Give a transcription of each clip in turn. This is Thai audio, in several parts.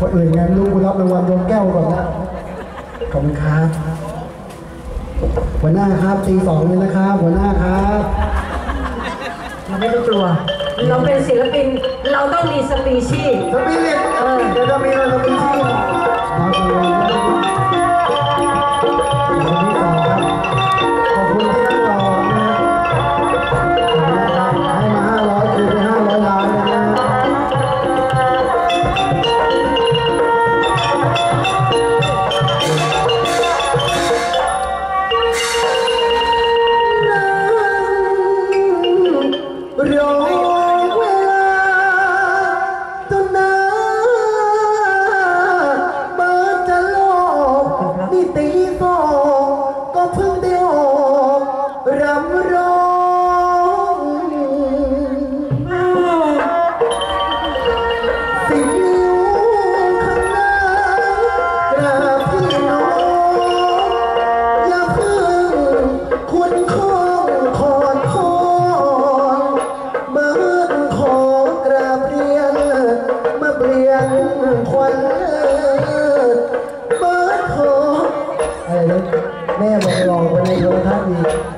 คนอื่นไงไม่รู้กูรับรางวัลดวงแก้วก่อนนะขอบคุณครับหัวหน้าครับตีสองเลยนะครับหัวหน้าครับเราไม่ต้องกลัว เราเป็นศิลปิน เราต้องมีสปีชีส์สปีชีส์เออ เดี๋ยวจะมีเราสปีชีส์ รอ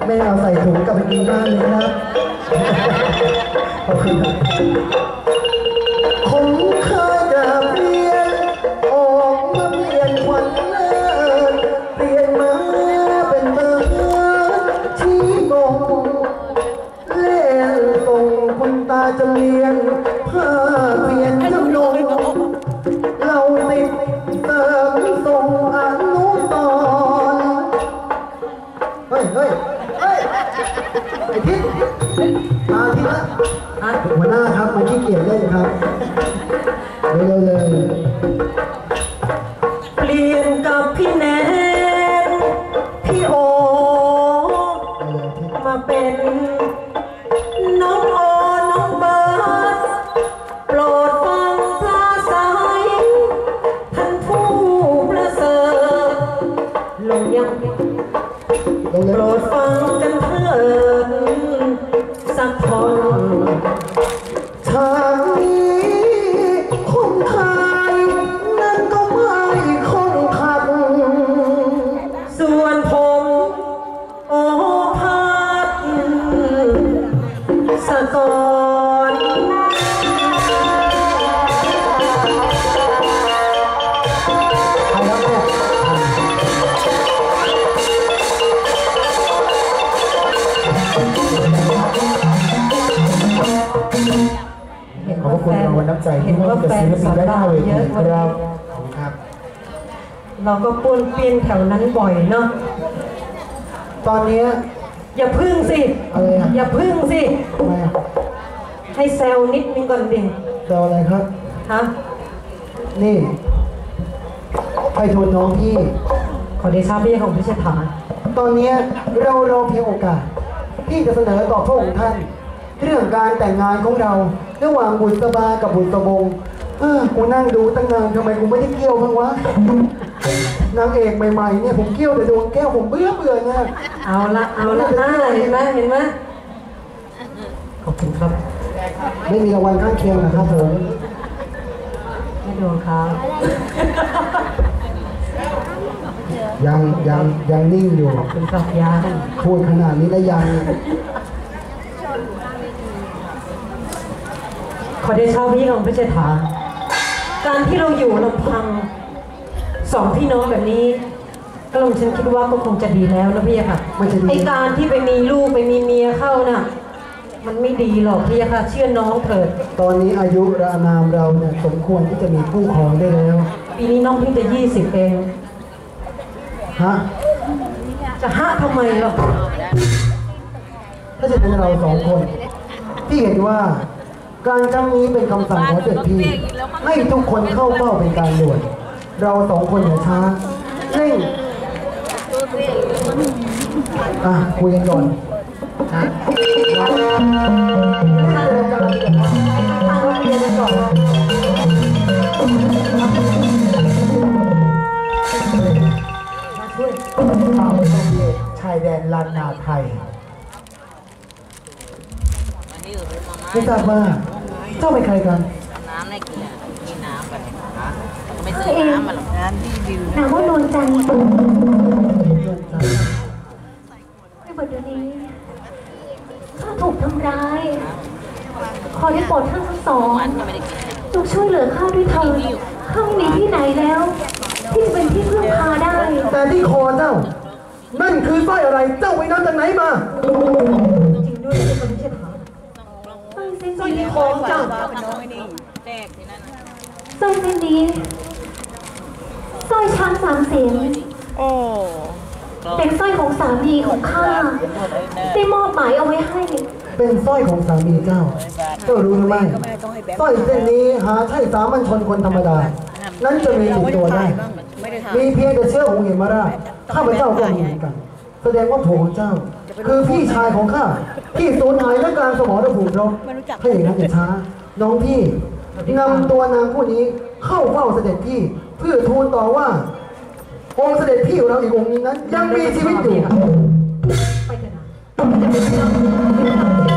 ไม่เอาใส่ถุงกลับไปกินบ้านเลยครับขอบคุณครับผมเคยกราบเรียนออกมาเปลี่ยนวันเลิศเปลี่ยนมาเป็นเบอร์ที่บงเล่นส่งคุณตาจะเรีย มาทิศละอะหัวหน้าครับมาขี้เกียจเล่นครับเร็วๆเลยเปลี่ยนกับพี่แนนพี่โอ มาเป็นน้องโอน้องเบิร์ดโปรดฟังปลาใสท่านผู้ประเสริฐลงยังโปรดฟังกัน สักท่อนทาง ใจที่มอบกับศิลปินได้หน้าเวทีครับขอบคุณครับ เราก็ป้วนเปี้ยนแถวนั้นบ่อยเนาะตอนเนี้ยอย่าพึ่งสิอะไรอะอย่าพึ่งสิ ทำไมอะให้แซวนิดนึงก่อนดิแซวอะไรครับ ฮะนี่ไปทุนน้องพี่ ขอเดชะพี่ของพิชฐานตอนเนี้ยเรารอเพียงโอกาส ที่จะเสนอต่อพระองค์ท่าน เรื่องการแต่งงานของเรา ระหว่างบุษบากับบุษบงเออกูนั่งดูตั้งนานทำไมกูไม่ได้เกี่ยวบ้างวะ นางเอกใหม่ๆเนี่ยผมเกี่ยวแต่ดวงแก้วผมเบื่อเบื่อเนี่ย เอาละเอาละอ่าเห็นไหมเห็นไหมขอบคุณครับ ไม่มีรางวัลข้างเคียงนะครับผมไม่ดวงครับ ยังยังยังนิ่งอยู่ ขอบคุณครับยาพูดขนาดนี้แล้วยัง ขอเดชะพี่ของพิชฐานการที่เราอยู่ลำพังสองพี่น้องแบบนี้ก็ลงฉันคิดว่าก็คงจะดีแล้วนะพี่ค่ะมันจะดีไอการที่ไปมีลูกไปมีเมียเข้าน่ะ มันไม่ดีหรอกพี่ค่ะเชื่อน้องเถิด ตอนนี้อายุรานามเราเนี่ยสมควรที่จะมีคู่ครองได้แล้ว ปีนี้น้องเพิ่งจะยี่สิบเองฮะจะห้าทำไมหรอถ้าจะเป็นเราสองคน ที่เห็นว่า การครั้งนี้เป็นคำสั่งของเจ้าพี่ให้ทุกคนเข้าเฝ้าเป็นการด่วน เราสองคนอย่าช้าเร่งอะคุยกันก่อนนะตั้งโรงเรียนกันก่อนมาช่วยข่าวชายแดนลานนาไทยวันนี้เรา ไปมาไม่ทราบว่าเจ้าเป็นใครกันน้ำในเกียร์กินน้ำกันฮะไม่ซื้อน้ำมาหรอกน้ำที่ดิวนามว่านวลจันทร์เงินใจในบทเดี๋ยวนี้ข้าถูกทำร้าย ขอได้โปรดท่านทั้งสองวันก็ไม่ได้กินจงช่วยเหลือข้าด้วยเถิดข้าไม่มีที่ไหนแล้ว ที่จะเป็นที่พึ่งพาได้ แต่ที่คอเจ้านั่นคือสร้อยอะไรเจ้าไปนำจากไหนมาจริงด้วยเป็นคนที่ เสร้อยเส้นสร้อยนี้ที่คอของเจ้าเป็นน้องไม่ดีแตกที่นั่นสร้อยเส้นนี้สร้อยช้างสามเสียนโอ้เป็นสร้อยของสามีของข้าได้มอบหมายเอาไว้ให้ เป็นสร้อยของสามีเจ้า เจ้ารู้หรือไม่สร้อยเส้นนี้หาใช่สามัญชนคนธรรมดา นั้นจะมีติดตัวได้ มีเพียงแต่เชื้อของเหมราข้าพเจ้าก็มีเหมือนกัน แสดงว่าผัวของเจ้า คือพี่ชายของข้าที่สูญหายและกลางสมรภูมิรบถ้าอย่างนั้นอย่าช้า น้องพี่นำตัวนางผู้นี้เข้าเฝ้าเสด็จพี่เพื่อทูลต่อว่า องค์เสด็จพี่ของเราอีกองค์นี้นั้นยังมีชีวิตอยู่ไปเถอะนะ